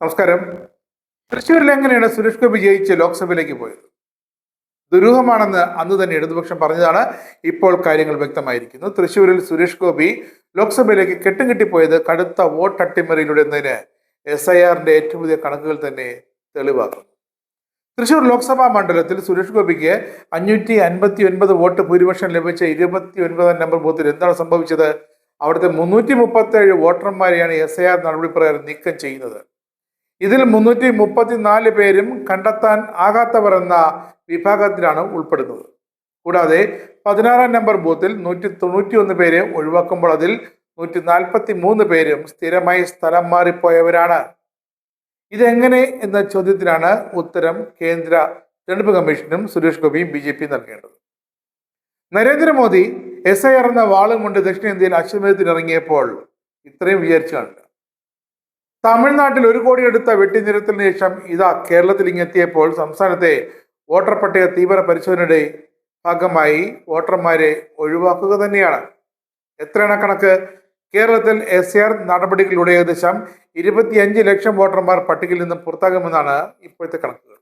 നമസ്കാരം. തൃശ്ശൂരിൽ എങ്ങനെയാണ് സുരേഷ് ഗോപി ജയിച്ച് ലോക്സഭയിലേക്ക് പോയത്? ദുരൂഹമാണെന്ന് അന്ന് തന്നെ ഇടതുപക്ഷം പറഞ്ഞതാണ്. ഇപ്പോൾ കാര്യങ്ങൾ വ്യക്തമായിരിക്കുന്നു. തൃശ്ശൂരിൽ സുരേഷ് ഗോപി ലോക്സഭയിലേക്ക് കെട്ടും കെട്ടിപ്പോയത് കടുത്ത വോട്ട് അട്ടിമറിയിലൂടെ എന്നതിന് എസ് ഐ ആറിന്റെ ഏറ്റവും പുതിയ കണക്കുകൾ തന്നെ തെളിവാക്കും തൃശൂർ ലോക്സഭാ മണ്ഡലത്തിൽ സുരേഷ് ഗോപിക്ക് അഞ്ഞൂറ്റി അൻപത്തി ഒൻപത് വോട്ട് ഭൂരിപക്ഷം ലഭിച്ച ഇരുപത്തി ഒൻപതാം നമ്പർ ബൂത്തിൽ എന്താണ് സംഭവിച്ചത്? അവിടുത്തെ മുന്നൂറ്റി മുപ്പത്തി ഏഴ് വോട്ടർമാരെയാണ് എസ് ഐ ആർ നടപടി പ്രകാരം നീക്കം ചെയ്യുന്നത്. ഇതിൽ മുന്നൂറ്റി മുപ്പത്തിനാല് പേരും കണ്ടെത്താൻ ആകാത്തവർ എന്ന വിഭാഗത്തിലാണ് ഉൾപ്പെടുന്നത്. കൂടാതെ പതിനാറാം നമ്പർ ബൂത്തിൽ നൂറ്റി തൊണ്ണൂറ്റി ഒന്ന് പേരെ ഒഴിവാക്കുമ്പോൾ അതിൽ നൂറ്റി നാൽപ്പത്തി മൂന്ന് പേരും സ്ഥിരമായി സ്ഥലം മാറിപ്പോയവരാണ്. ഇതെങ്ങനെ എന്ന ചോദ്യത്തിനാണ് ഉത്തരം കേന്ദ്ര തെരഞ്ഞെടുപ്പ് കമ്മീഷനും സുരേഷ് ഗോപിയും ബി ജെ പി നൽകേണ്ടത്. നരേന്ദ്രമോദി എസ് ഐ ആർ എന്ന വാളും കൊണ്ട് ദക്ഷിണേന്ത്യയിൽ അശ്വമേധത്തിനിറങ്ങിയപ്പോൾ ഇത്രയും വിചാരിച്ചു കാണില്ല തമിഴ്നാട്ടിൽ ഒരു കോടി എടുത്ത വെട്ടിനിരത്തിന് ശേഷം ഇതാ കേരളത്തിൽ ഇങ്ങെത്തിയപ്പോൾ സംസ്ഥാനത്തെ വോട്ടർ പട്ടിക തീവ്ര പരിശോധനയുടെ ഭാഗമായി വോട്ടർമാരെ ഒഴിവാക്കുക തന്നെയാണ്. എത്രയണക്കണക്ക് കേരളത്തിൽ എസ് ആർ നടപടികളിലൂടെ ഏകദേശം ഇരുപത്തിയഞ്ച് ലക്ഷം വോട്ടർമാർ പട്ടികയിൽ നിന്നും പുറത്താകുമെന്നാണ് ഇപ്പോഴത്തെ കണക്കുകൾ.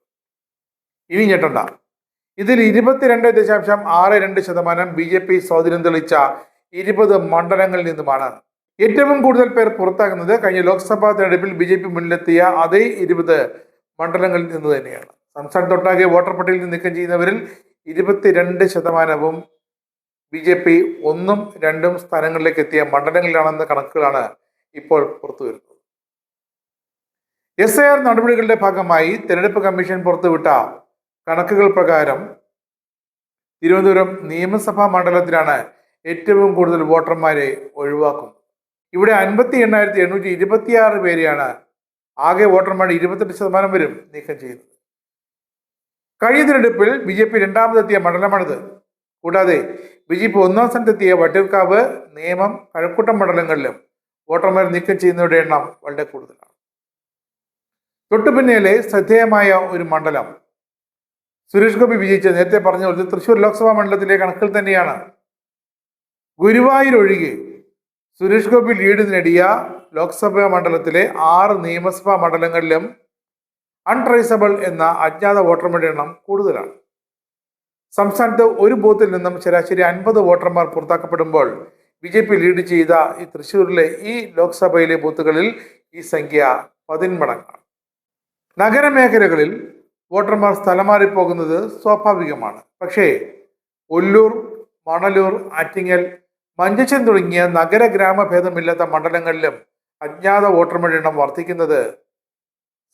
ഇനി ഞെട്ടണ്ട. ഇതിൽ ഇരുപത്തിരണ്ട് ദശാംശം ആറ് രണ്ട് ശതമാനം ബി ജെ പി സ്വാധീനം തെളിച്ച ഇരുപത് മണ്ഡലങ്ങളിൽ നിന്നുമാണ് ഏറ്റവും കൂടുതൽ പേർ പുറത്താകുന്നത് കഴിഞ്ഞ ലോക്സഭാ തെരഞ്ഞെടുപ്പിൽ ബി ജെ പി മുന്നിലെത്തിയ അതേ ഇരുപത് മണ്ഡലങ്ങളിൽ നിന്ന് തന്നെയാണ്. സംസ്ഥാനത്തൊട്ടാകെ വോട്ടർ പട്ടികയിൽ നീക്കം ചെയ്യുന്നവരിൽ ഇരുപത്തിരണ്ട് ശതമാനവും ബി ജെ പി ഒന്നും രണ്ടും സ്ഥാനങ്ങളിലേക്ക് എത്തിയ മണ്ഡലങ്ങളിലാണെന്ന കണക്കുകളാണ് ഇപ്പോൾ പുറത്തു വരുന്നത്. എസ് ഐ ആർ നടപടികളുടെ ഭാഗമായി തെരഞ്ഞെടുപ്പ് കമ്മീഷൻ പുറത്തുവിട്ട കണക്കുകൾ പ്രകാരം തിരുവനന്തപുരം നിയമസഭാ മണ്ഡലത്തിലാണ് ഏറ്റവും കൂടുതൽ വോട്ടർമാരെ ഒഴിവാക്കുന്നത്. ഇവിടെ അൻപത്തി എണ്ണായിരത്തി എണ്ണൂറ്റി ഇരുപത്തിയാറ് പേരെയാണ് ആകെ വോട്ടർമാരുടെ ഇരുപത്തെട്ട് ശതമാനം വരും നീക്കം ചെയ്യുന്നത്. കഴിഞ്ഞ തിരഞ്ഞെടുപ്പിൽ ബി ജെ പി രണ്ടാമതെത്തിയ മണ്ഡലമാണിത്. കൂടാതെ ബി ജെ പി ഒന്നാം സ്ഥാനത്തെത്തിയ വട്ടിയൂർക്കാവ് നേമം കഴക്കൂട്ടം മണ്ഡലങ്ങളിലും വോട്ടർമാർ നീക്കം ചെയ്യുന്നവരുടെ എണ്ണം വളരെ കൂടുതലാണ്. തൊട്ടു പിന്നിലെ ശ്രദ്ധേയമായ ഒരു മണ്ഡലം. സുരേഷ് ഗോപി വിജയിച്ച നേരത്തെ പറഞ്ഞ പോലെ തൃശ്ശൂർ ലോക്സഭാ മണ്ഡലത്തിലെ കണക്കിൽ തന്നെയാണ്. ഗുരുവായൂർ ഒഴികെ സുരേഷ് ഗോപി ലീഡ് നേടിയ ലോക്സഭാ മണ്ഡലത്തിലെ ആറ് നിയമസഭാ മണ്ഡലങ്ങളിലും അൺട്രേസബിൾ എന്ന അജ്ഞാത വോട്ടർമാരുടെ എണ്ണം കൂടുതലാണ്. സംസ്ഥാനത്ത് ഒരു ബൂത്തിൽ നിന്നും ശരാശരി അൻപത് വോട്ടർമാർ പുറത്താക്കപ്പെടുമ്പോൾ ബി ജെ പി ലീഡ് ചെയ്ത ഈ തൃശ്ശൂരിലെ ഈ ലോക്സഭയിലെ ബൂത്തുകളിൽ ഈ സംഖ്യ പതിന്മടങ്ങാണ്. നഗരമേഖലകളിൽ വോട്ടർമാർ സ്ഥലം മാറിപ്പോകുന്നത് സ്വാഭാവികമാണ്. പക്ഷേ ഒല്ലൂർ മണലൂർ ആറ്റിങ്ങൽ മഞ്ചച്ചൻ തുടങ്ങിയ നഗര ഗ്രാമഭേദമില്ലാത്ത മണ്ഡലങ്ങളിലും അജ്ഞാത വോട്ടർമാരുടെ എണ്ണം വർദ്ധിക്കുന്നത്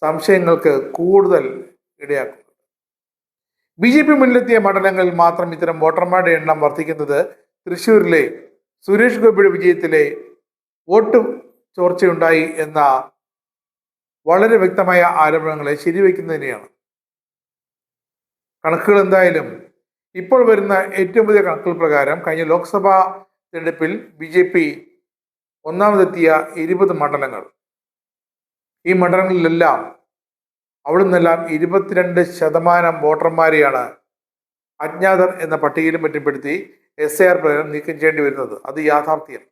സംശയങ്ങൾക്ക് കൂടുതൽ ഇടയാക്കുന്നു ബി ജെ പി മുന്നിലെത്തിയ മണ്ഡലങ്ങളിൽ മാത്രം ഇത്തരം വോട്ടർമാരുടെ എണ്ണം വർദ്ധിക്കുന്നത് തൃശ്ശൂരിലെ സുരേഷ് ഗോപിയുടെ വിജയത്തിലെ വോട്ട് ചോർച്ചയുണ്ടായി എന്ന വളരെ വ്യക്തമായ ആരോപണങ്ങളെ ശരിവെക്കുന്നതിനെയാണ് കണക്കുകൾ എന്തായാലും ഇപ്പോൾ വരുന്ന ഏറ്റവും പുതിയ കണക്കുകൾ പ്രകാരം കഴിഞ്ഞ ലോക്സഭാ തെരഞ്ഞെടുപ്പിൽ ബി ജെ പി ഒന്നാമതെത്തിയ ഇരുപത് മണ്ഡലങ്ങൾ. ഈ മണ്ഡലങ്ങളിലെല്ലാം അവിടെ നിന്നെല്ലാം ഇരുപത്തിരണ്ട് ശതമാനം വോട്ടർമാരെയാണ് അജ്ഞാതർ എന്ന പട്ടികയിലും മറ്റും എസ് എ ആർ പ്രകാരം നീക്കം ചെയ്യേണ്ടി വരുന്നത്. അത് യാഥാർത്ഥ്യം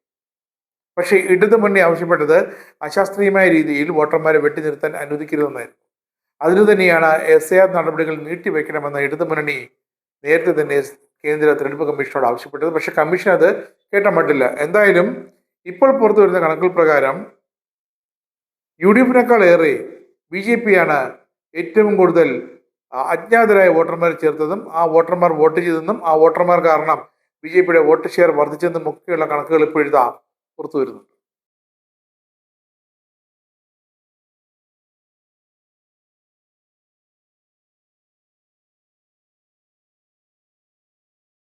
പക്ഷേ ഇടതു മുന്നേ ആവശ്യപ്പെട്ടത് അശാസ്ത്രീയമായ രീതിയിൽ വോട്ടർമാരെ വെട്ടിനിർത്താൻ അനുവദിക്കരുതെന്നായിരുന്നു. അതിനു തന്നെയാണ് എസ് എ ആർ നടപടികൾ നീട്ടിവെക്കണമെന്ന് ഇടതു മുന്നണി നേരത്തെ തന്നെ കേന്ദ്ര തെരഞ്ഞെടുപ്പ് കമ്മീഷനോട് ആവശ്യപ്പെട്ടത്. പക്ഷേ കമ്മീഷൻ അത് കേട്ടാൻ പറ്റില്ല. എന്തായാലും ഇപ്പോൾ പുറത്തു വരുന്ന കണക്കുകൾ പ്രകാരം യു ഡി എഫിനേക്കാൾ ഏറെ ബി ജെ പിയാണ് ഏറ്റവും കൂടുതൽ അജ്ഞാതരായ വോട്ടർമാരെ ചേർത്തതും ആ വോട്ടർമാർ വോട്ട് ചെയ്തെന്നും ആ വോട്ടർമാർ കാരണം ബി ജെ പിയുടെ വോട്ട് ഷെയർ വർദ്ധിച്ചെന്നും ഒക്കെയുള്ള കണക്കുകൾ ഇപ്പോഴത്തെ പുറത്തു വരുന്നുണ്ട്.